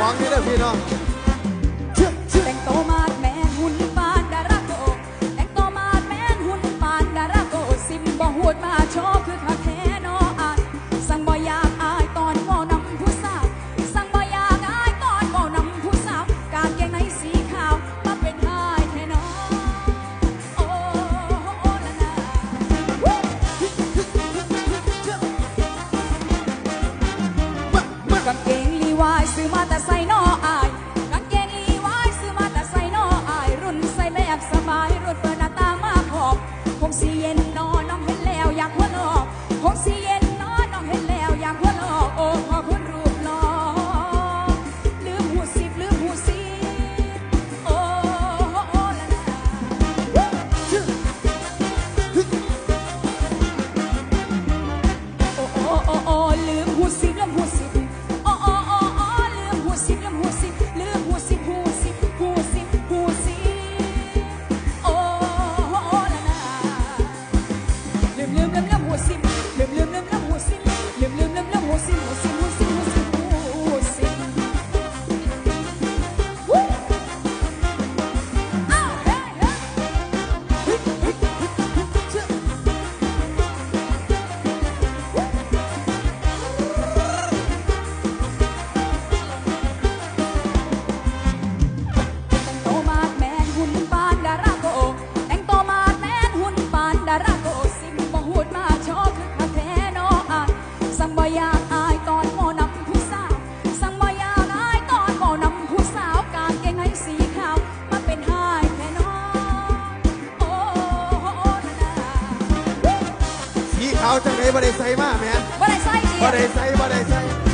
ของนี่เด้อพี่น้องแต่งโตมาดแมนหุ่นปานดาราโกแต่งโตมาดแมนหุ่นปานดาราโกสิมบ่หวดมา see and เขาจะไหนบ่ได้ใส่มาแม่บ่ได้ใส่บ่ได้ใส่บ่ได้ใส่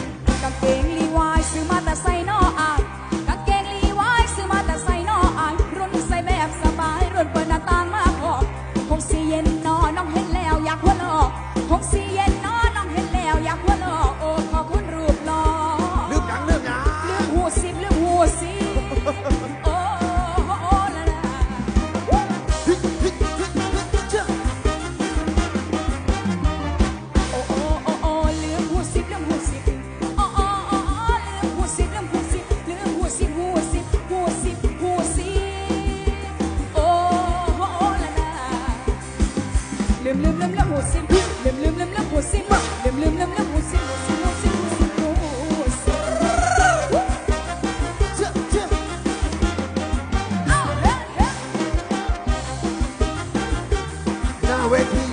with me.